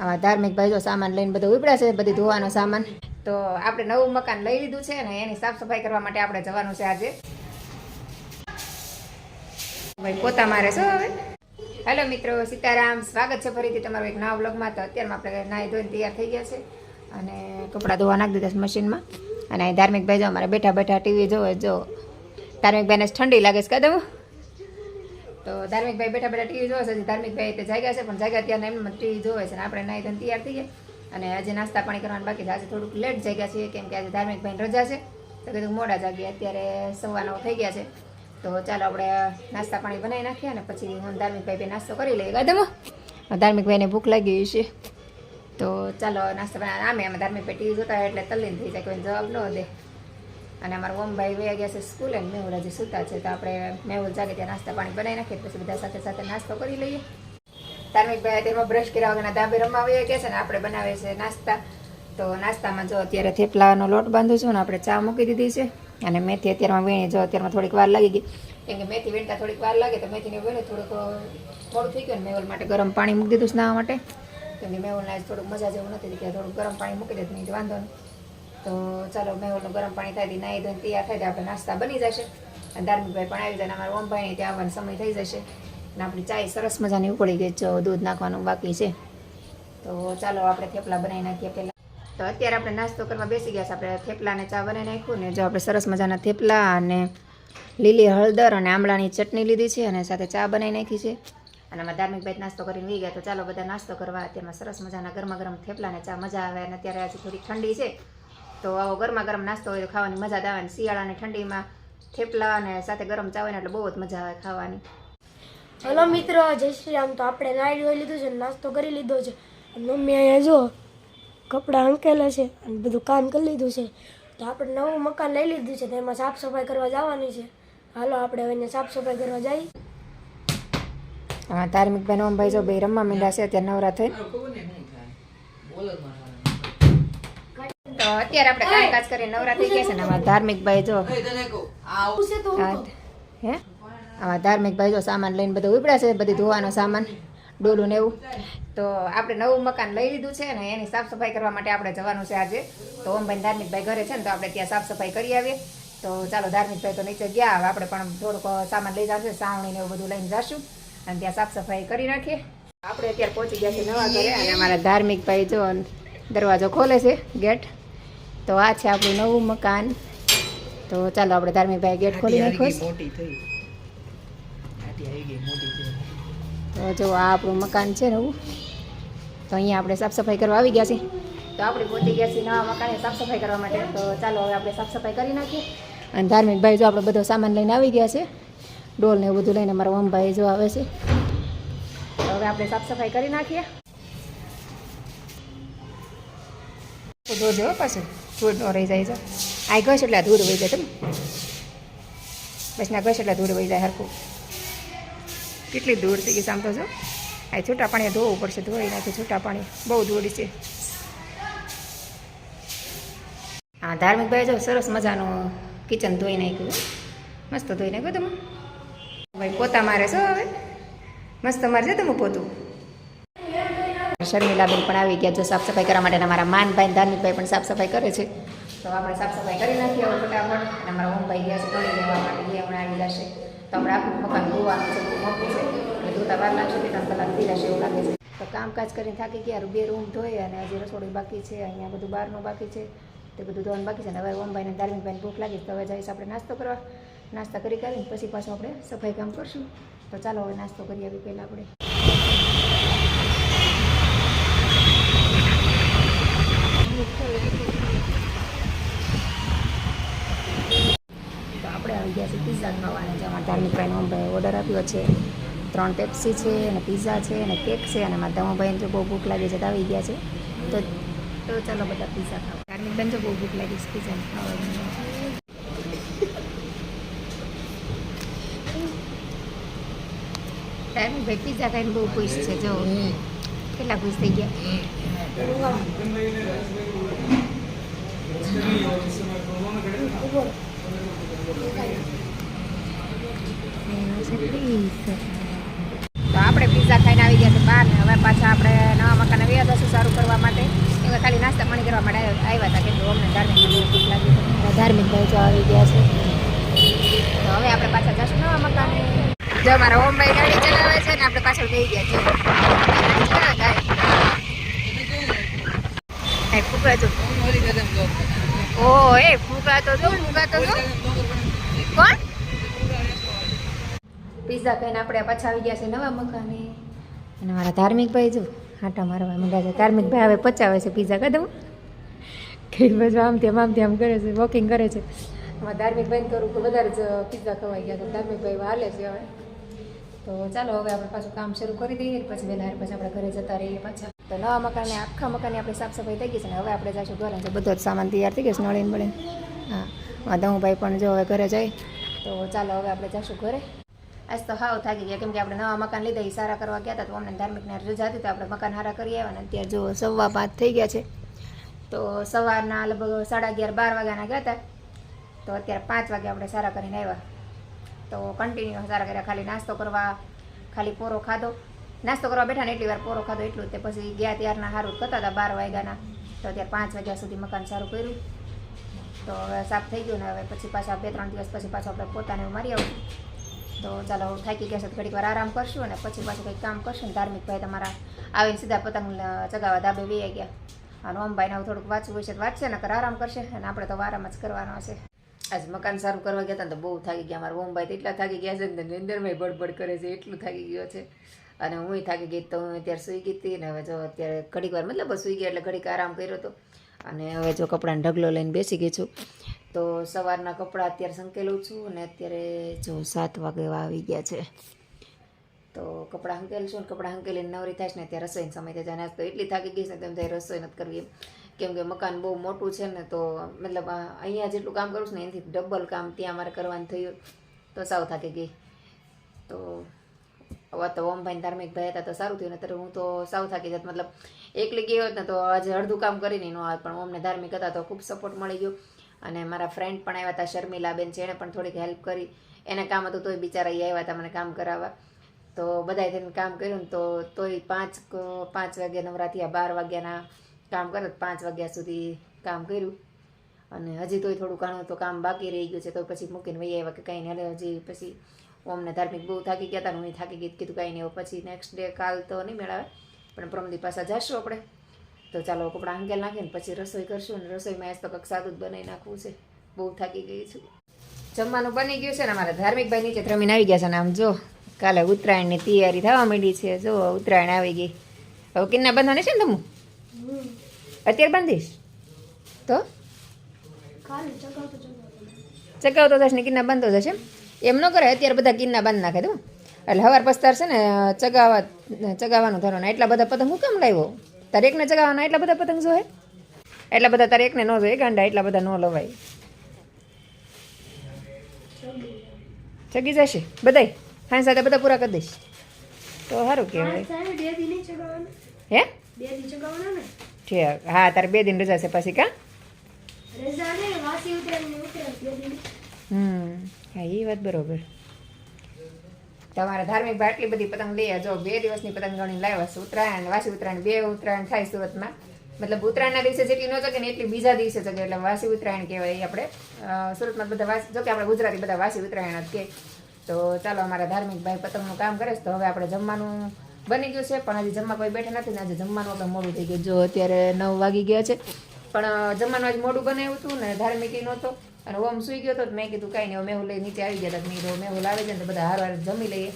આવા ધાર્મિક ભાઈ જો સામાન લઈને બધું ઉપડ્યા છે, બધી ધોવાનો સામાન. તો આપણે નવું મકાન લઈ લીધું છે ને એની સાફ સફાઈ કરવા માટે આપણે જવાનું છે આજે. ભાઈ પોતા મારે શું હવે. હેલો મિત્રો, સીતારામ. સ્વાગત છે ફરીથી તમારું એક નવા બ્લોગમાં તો અત્યારમાં આપણે નાહી ધોઈને તૈયાર થઈ ગયા છે અને કપડાં ધોવા નાખી દીધા છે મશીનમાં. અને ધાર્મિક ભાઈ જો અમારે બેઠા બેઠા ટીવી જોવે, જો. ધાર્મિક ભાઈને ઠંડી લાગે છે કદમ તો ધાર્મિક ભાઈ બેઠા બેઠા ટીવી જોવે છે, હજી ધાર્મિક ભાઈ તે જાગ્યા છે, પણ જાગ્યા ત્યાં એમને ટીવી જોવે છે આપણે નાઈ ધન તૈયાર થઈ અને આજે નાસ્તા પાણી કરવાનું બાકી આજે થોડુંક લેટ જાગ્યા છીએ, કેમ કે આજે ધાર્મિક ભાઈ રજા છે. તો કીધું મોડા જાગ્યા અત્યારે સવા નવ થઈ ગયા છે. તો ચાલો આપણે નાસ્તા પાણી બનાવી નાખીએ અને પછી હું ધાર્મિકભાઈ બે નાસ્તો કરી લઈએ. ગાદમો ધાર્મિકભાઈને ભૂખ લાગી છે તો ચાલો નાસ્તા બનાવી આમે અમે ધાર્મિકભાઈ ટીવી જોતા એટલે તલ્લીન થઈ જાય, કોઈ જવાબ ન દે. અને અમારા ઓમભાઈ વયા ગયા છે સ્કૂલે અને મેહુલ હજી સૂતા છે. તો આપણે મેહુલ જાગે ત્યાં નાસ્તા પાણી બનાવી નાખીએ, પછી બધા સાથે સાથે નાસ્તો કરી લઈએ. ધાર્મિકભાઈ તેમાં બ્રશ કર્યા વગરના દાંબે રમવા વયા ગયા છે ને આપણે બનાવીએ છે નાસ્તા. તો નાસ્તામાં જો અત્યારે થેપલાનો લોટ બાંધું છું ને આપણે ચા મૂકી દીધી છે. અને મેથી અત્યારમાં વીણી, જો અત્યારમાં થોડીક વાર લાગી ગઈ. કેમ કે મેથી વીણતા થોડીક વાર લાગે, તો મેથીને વીણે થોડુંક થોડું થઈ ગયું ને મેવલ માટે ગરમ પાણી મૂકી દીધું સ્નાવા માટે. કેમ કે મેવલને આજ થોડુંક મજા જેવું નથી કે થોડુંક ગરમ પાણી મૂકી દીધું, નહીં વાંધો નહીં. તો ચાલો મેવલનું ગરમ પાણી થાય નાહી ધોઈને તૈયાર થાય આપણે નાસ્તા બની જશે. અને ધાર્મિકભાઈ પણ આવી જાય અમારા ઓમભાઈને ત્યાં આવવાનો સમય થઈ જશે. અને આપણી ચાય સરસ મજાની ઉકળી ગઈ જો દૂધ નાખવાનું બાકી છે. તો ચાલો આપણે થેપલા બનાવી નાખીએ પહેલાં. તો અત્યારે આપણે નાસ્તો કરવા બેસી ગયા છે, આપણે થેપલા અને ચા બનાવી નાખ્યું ને જો આપણે સરસ મજાના થેપલા અને લીલી હળદર અને આમળાની ચટણી લીધી છે અને સાથે ચા બનાવી નાખી છે. અને આમાં ધાર્મિકભાઈ નાસ્તો કરીને લઈ ગયા, તો ચાલો બધા નાસ્તો કરવા. તેમાં સરસ મજાના ગરમા ગરમ થેપલાને ચા મજા આવે અને અત્યારે આજે થોડી ઠંડી છે. તો આવો ગરમા ગરમ નાસ્તો હોય તો ખાવાની મજા જ આવે શિયાળાની ઠંડીમાં થેપલા અને સાથે ગરમ ચા હોય એટલે બહુ જ મજા આવે ખાવાની. હલો મિત્રો જય શ્રી રામ. તો આપણે નાઈ ધોઈ લીધું છે નાસ્તો કરી લીધો છે. મમ્મી અહીંયા જો કપડાં અંકેલા છે અને બધું કામ કરી લીધું છે. તો આપણે નવું મકાન લઈ લીધું છે તો એમાં સાફ સફાઈ કરવા જવાની છે. હાલો આપણે હવે એને સાફ સફાઈ કરવા જઈએ. હા ધાર્મિકભાઈ ઓમભાઈ જો બે રમવા મીંડા છે અત્યારે નવરા થઈ તો અત્યારે આપણે કામકાજ કરી નવરા થઈ ગયા છે ને ધાર્મિક ભાઈ જો આવું હે આવા ધાર્મિકભાઈ જો સામાન લઈને બધું ઉપડ્યા છે બધી ધોવાનો સામાન ડોલું ને એવું. તો આપણે નવું મકાન લઈ લીધું છે ને એની સાફ સફાઈ કરવા માટે આપણે જવાનું છે આજે. તો ઓમભાઈ ધાર્મિક ભાઈ ઘરે છે ને તો આપણે ત્યાં સાફ સફાઈ કરી આવીએ. તો ચાલો ધાર્મિક ભાઈ તો નીચે ગયા હવે આપણે પણ થોડુંક સામાન લઈ જશે સાવણી ને એવું બધું લઈને જશું. અને ત્યાં સાફ સફાઈ કરી નાખીએ. આપણે અત્યારે પહોંચી ગયા છે નવા ઘરે અને અમારા ધાર્મિક ભાઈ જો દરવાજો ખોલે છે ગેટ. તો આ છે આપણું નવું મકાન. તો ચાલો આપણે ધાર્મિકભાઈ ગેટ ખોલી નાખ્યો તો જો આ આપણું મકાન છે નવું. તો અહીંયા આપણે સાફ સફાઈ કરવા આવી ગયા છીએ. તો આપણે પહોંચી ગયા છીએ નવા મકાને સાફ સફાઈ કરવા માટે. તો ચાલો હવે આપણે સાફ સફાઈ કરી નાખીએ. અને ધાર્મિક ભાઈ જો આપણે બધો સામાન લઈને આવી ગયા છે. ડોલ ને એવું બધું લઈને મારા ઓમભાઈ જો આવે છે. તો હવે આપણે સાફ સફાઈ કરી નાખીએ. જોજો હો પાછું ધૂળ ન રહી જાય છે. આ ઘસ એટલે ધૂળ વહી જાય તમે બસના ઘસ એટલે ધૂળ વહી જાય હરખું. કેટલી ધૂળ થઈ ગઈ સાંભળો છો આ છૂટા પાણી ધોવું પડશે, ધોઈ નાખી છૂટા પાણી બહુ ધૂળ છે. હા ધાર્મિક ભાઈ જો સરસ મજાનું કિચન ધોઈ નાખ્યું મસ્ત ધોઈ નાખ્યું તમે ભાઈ પોતા મારે છો હવે. મસ્ત મારે છે તમે પોતું. શર્મિલાબેન પણ આવી ગયા જો સાફ સફાઈ કરવા માટે અને અમારા માનભાઈ અને ધાર્મિકભાઈ પણ સાફ સફાઈ કરે છે. તો આપણે સાફ સફાઈ કરી નાખીએ હવે ફટાફટ. અને અમારા ઓમભાઈ ગયા છે તોડી લેવા માટે. એ હમણાં આવી જશે. તો આપણે આખું મકાન ધોવાનું છે મોટું છે. એટલે ધોતા વાર લાગશે કે ત્રણ કલાક થઈ જશે એવું લાગે છે. તો કામકાજ કરીને થાકી ગયા બે રૂમ ધોઈ અને હજી રસોડું બાકી છે, અહીંયા બધું બહારનું બાકી છે. તે બધું ધોવાનું બાકી છે. ને હવે ઓમભાઈને ધાર્મિકભાઈને ભૂખ લાગી તો હવે જઈશ આપણે નાસ્તો કરવા. નાસ્તા કરી કરીને પછી પાછું આપણે સફાઈ કામ કરશું. તો ચાલો હવે નાસ્તો કરી આવી પહેલાં આપણે તો આપણે ખાવાને જેમાં ધાર્મિકભાઈ નોમભાઈ ઓર્ડર આપ્યો છે. ત્રણ પેપ્સી છે અને પિઝા છે અને કેક છે અને મારા ધમુભાઈને જો બહુ ભૂખ લાગી છે તો આવી ગયા છે. તો તો ચાલો બધા પિઝા ખાવા. ધાર્મિકભાઈને જો બહુ ભૂખ લાગી છે પિઝા ટાઈમ ધાર્મિકભાઈ પિઝા ખાઈને બહુ ખુશ છે, જો. કેટલા ખુશ થઈ ગયા? હવે આપણે પાછા જશું નવા મકાને. જો મારા ઓમભાઈ ગાડી ચલાવે છે ને આપણે પાછળ ગઈ ગયા છે ફૂકરા તો ઓ એ ફૂકરા તો શું ફૂકરા તો શું કોણ? પીઝા ખાઈને આપણે પાછા આવી ગયા છે નવા મકાને. અને મારા ધાર્મિક ભાઈ જો આટા મારવા માંડ્યા છે. ધાર્મિક ભાઈ હવે પચાવે છે પીઝા કદમ કઈ બાજુ આમ તેમ આમ તેમ કરે છે વોકિંગ કરે છે. અમારા ધાર્મિક ભાઈને થોડુંક વધારે જ પિઝા ખવાઈ ગયા તો ધાર્મિક ભાઈ હાલે છે હવે. તો ચાલો હવે આપણે પાછું કામ શરૂ કરી દઈએ પછી વહેલા પછી આપણે ઘરે જતા રહીએ પાછા. તો નવા મકાનને, આખા મકાનની આપણે સાફ સફાઈ થઈ ગઈ છે ને હવે આપણે જઈશું ઘરે. તો બધો જ સામાન તૈયાર થઈ ગયો છે, નળીને બળીને. હા ભાઈ પણ જો હવે ઘરે જાય. તો ચાલો હવે આપણે જઈશું ઘરે. આજ તો હાવ થાકી ગયા, કેમ કે આપણે નવા મકાન લીધા એ સારા કરવા ગયા હતા, તો અમને ધાર્મિકને રજા હતી તો આપણે મકાન સારા કરી આવ્યા ને અત્યારે જો સવા પાંચ થઈ ગયા છે. તો સવારના લગભગ સાડા અગિયાર બાર વાગ્યાના ગયા હતા. તો અત્યારે પાંચ વાગે આપણે સારા કરીને આવ્યા. તો કન્ટિન્યુ સારા કર્યા. ખાલી નાસ્તો કરવા, ખાલી પોરો ખાધો. નાસ્તો કરવા બેઠા ને એટલી વાર પોરો ખાધો એટલું તે પછી ગયા ત્યારના સારું કરતા હતા બાર વાગ્યાના. તો અત્યારે પાંચ વાગ્યા સુધી મકાન સારું કર્યું. તો હવે સાફ થઈ ગયું ને હવે પછી પાછા બે ત્રણ દિવસ પછી પાછું આપણે પોતાને મારી આવું. તો ચાલો હું થાકી ગયા છે ઘડીક વાર આરામ કરશું અને પછી પાછું કંઈક કામ કરશું ને ધાર્મિક ભાઈ તમારા આવીને સીધા પતંગ ચગાવવા ધાબે વી ગયા. અને ઓમભાઈને થોડુંક વાંચવું હોય છે તો વાંચશે નકર આરામ કરશે અને આપણે તો આરામ જ કરવાનો છે. આજે મકાન સારું કરવા ગયા હતા ને તો બહુ થાકી ગયા. મારા ઓમભાઈ તો એટલા થાકી ગયા છે ને નિંદરભાઈ બડબડ કરે છે. એટલું થાકી ગયો છે. અને હું થાકી ગઈ તો હું અત્યારે સૂઈ ગઈ હતી ને હવે જો અત્યારે ઘડીક વાર મતલબ સૂઈ ગયા એટલે ઘડીક આરામ કર્યો હતો અને હવે જો કપડાનો ઢગલો લઈને બેસી ગઈ છું. તો સવારના કપડાં અત્યારે સંકેલું છું અને અત્યારે જો સાત વાગે આવી ગયા છે. તો કપડાં ને કપડાં સંકેલીને નવરી થાય છે ને ત્યારે રસોઈનો સમય થઈ જાય અને તો એટલી થાકી ગઈ છે ને તેમ થાય રસોઈ નથી કરવી એમ. કેમ કે મકાન બહુ મોટું છે ને, તો મતલબ અહીંયા જેટલું કામ કરું છું ને, એનાથી ડબલ કામ ત્યાં મારે કરવાનું થયું. તો સાવ થાકી ગઈ. તો હવે તો ઓમભાઈ ધાર્મિક ભાઈ હતા, તો સારું થયું. નતર હું તો સાવ થાકી જત. મતલબ, એકલી ગઈ હોત ને, તો આજે અડધું કામ કરીને ન આવે. પણ ઓમને ધાર્મિક હતા, તો ખૂબ સપોર્ટ મળી ગયો. અને મારા ફ્રેન્ડ પણ આવ્યા હતા, શર્મિલાબેન છે એણે પણ થોડીક હેલ્પ કરી. એને કામ હતું, તોય બિચારા એ આવ્યા હતા મને કામ કરાવવા. તો બધાએ થઈને કામ કર્યું ને, તો તોય પાંચ પાંચ વાગ્યા નવરાથી બાર વાગ્યાના કામ કરે, પાંચ વાગ્યા સુધી કામ કર્યું. અને હજી તોય થોડું ઘણું તો કામ બાકી રહી ગયું છે, તો પછી મૂકીને વહી આવ્યા કે કંઈ નહીં. હજી પછી ઓમને ધાર્મિક બહુ થાકી ગયા હતા હું થાકી ગઈ કીધું કાંઈ નહીં પછી નેક્સ્ટ ડે કાલ તો નહીં મેળાવે. પણ પ્રમદી પાછા જશું આપણે. તો ચાલો કપડાં હંકેલ નાખીને પછી રસોઈ કરશું અને રસોઈમાં આજ તો કંઈક સાદું જ બનાવી નાખવું છે. બહુ થાકી ગઈ છું. જમવાનું બની ગયું છે ને અમારા ધાર્મિક ભાઈ નીચે રમીને આવી ગયા છે ને આમ જો, કાલે ઉત્તરાયણની તૈયારી થવા માંડી છે. જો ઉત્તરાયણ આવી ગઈ. હવે કિન્ના બંધવાની છે ને તમું? અત્યારે બાંધીશ તો ચગાવતો જશે ને કિન્ના બાંધતો જશે એમ? ન કરે અત્યારે બધા કિન્ના બાંધ નાખે તો એટલે હવાર પસ્તાર છે ને ચગાવવા ચગાવવાનું ધરવાનું એટલા બધા પતંગ હું કેમ લાવ્યો તારે એકને ચગાવવાના એટલા બધા પતંગ જોઈએ એટલા બધા તારે એકને ન જોઈએ ગાંડા એટલા બધા ન લવાય ચગી જશે બધાય હા સાથે બધા પૂરા કરી દઈશ તો સારું કહેવાય હે બે ચગાવવાના ને ઠીક હા તારે બે દિન રજા છે પછી કા? હમ હા એ વાત બરોબર. તમારા ધાર્મિક ભાઈ આટલી બધી પતંગ લઈ જો બે દિવસની પતંગ ગણી લાવ્યા છે. ઉત્તરાયણ વાસી ઉત્તરાયણ બે ઉત્તરાયણ થાય સુરતમાં. મતલબ ઉત્તરાયણના દિવસે જેટલી ન ચગે ને એટલી બીજા દિવસે ચગે એટલે વાસી ઉત્તરાયણ કહેવાય એ આપણે. સુરતમાં બધા વાસી જો કે આપણે ગુજરાતી બધા વાસી ઉત્તરાયણ જ કહે તો ચાલો અમારા ધાર્મિક ભાઈ પતંગનું કામ કરે છે. તો હવે આપણે જમવાનું બની ગયું છે, પણ હજી જમવા કોઈ બેઠા નથી ને આજે જમવાનું આપણે મોડું થઈ ગયું. જો અત્યારે નવ વાગી ગયા છે, પણ જમવાનું આજે મોડું બનાવ્યું હતું ને ધાર્મિક નહોતો. અને ઓમ સુઈ ગયો હતો મેં કીધું કાંઈ નહીં મેહુલ લઈ નીચે આવી ગયા હતા મેં મેહુલ આવે છે ને બધા હાર હાર જમી લઈએ.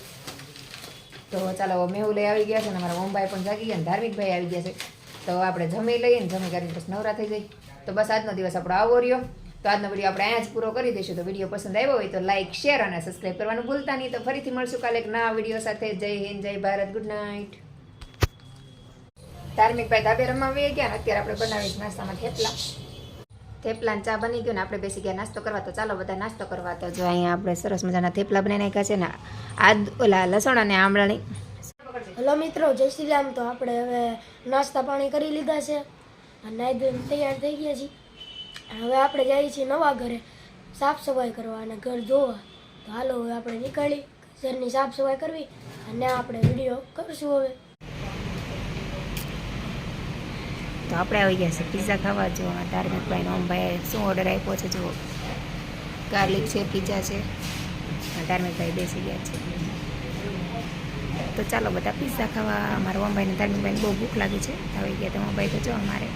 તો ચાલો મેહુલ લઈ આવી ગયા છે ને અમારા ઓમભાઈ પણ જાગી ગયા ને ધાર્મિક ભાઈ આવી ગયા છે. તો આપણે જમી લઈએ ને જમી કરીને પછી નવરા થઈ જઈએ તો બસ આજનો દિવસ આપણો આવો રહ્યો. તો આજનો વીડિયો આપણે અહીંયા જ પૂરો કરી દઈશું. તો વીડિયો પસંદ આવ્યો હોય તો લાઇક શેર અને સબસ્ક્રાઈબ કરવાનું ભૂલતા નહીં. તો ફરીથી મળશું કાલે એક નવા વીડિયો સાથે. જય હિન્દ, જય ભારત. ગુડ નાઇટ ધાર્મિક ભાઈ ધાબે રમવા ગયા ને અત્યારે આપણે બનાવીશ નાસ્તામાં થેપલા. થેપલા ચા બની ગયો ને આપણે બેસી ગયા નાસ્તો કરવા. તો ચાલો બધા નાસ્તો કરવા. તો જો અહીંયા આપણે સરસ મજાના થેપલા બનાવી નાખ્યા છે ને આદ, ઓલા લસણ અને આમળાની. હલો મિત્રો, જય શ્રી રામ. તો આપણે હવે નાસ્તા પાણી કરી લીધા છે. નાઈ તૈયાર થઈ ગયા છીએ. હવે આપણે જઈએ છીએ નવા ઘરે. સાફ સફાઈ કરવા અને ઘર ધોવા તો હાલો હવે આપણે નીકળી. ઘરની સાફ સફાઈ કરવી અને આપણે વીડિયો કરશું હવે. તો આપણે આવી ગયા છે પિઝા ખાવા જો ધાર્મિક ભાઈ શું ઓર્ડર આપ્યો છે જુઓ. ગાર્લિક છે પિઝા છે. ધાર્મિક ભાઈ બેસી ગયા છે. તો ચાલો બધા પીઝા ખાવા. મારા ઓમભાઈને ધાર્મિકભાઈને બહુ ભૂખ લાગી છે. આવી ગયા તો ઓમભાઈ તો જો અમારે.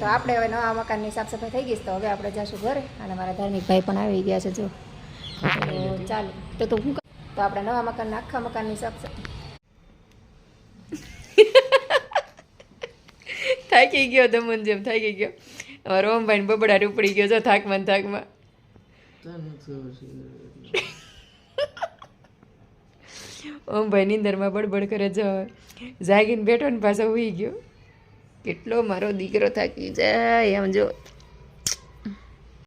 તો આપણે હવે નવા મકાનની સાફ સફાઈ થઈ ગઈ તો હવે આપણે જઈશું ઘરે. અને મારા ધાર્મિક ભાઈ પણ આવી ગયા છે જો. તો ચાલો. તો તો હું તો આપણે નવા મકાનના આખા મકાનની સાફ સફાઈ થાકી ગયો દમન જેમ થાકી ગયો. હવે ઓમભાઈ બબડા ઉપડી ગયો જો થાકમાં થાકમાં થાકમાં. ઓમભાઈ નીંદરમાં બડબડ કરે જો જાગીને બેઠો ને પાછો ઉઈ ગયો. કેટલો મારો દીકરો થાકી જાય આમ જો.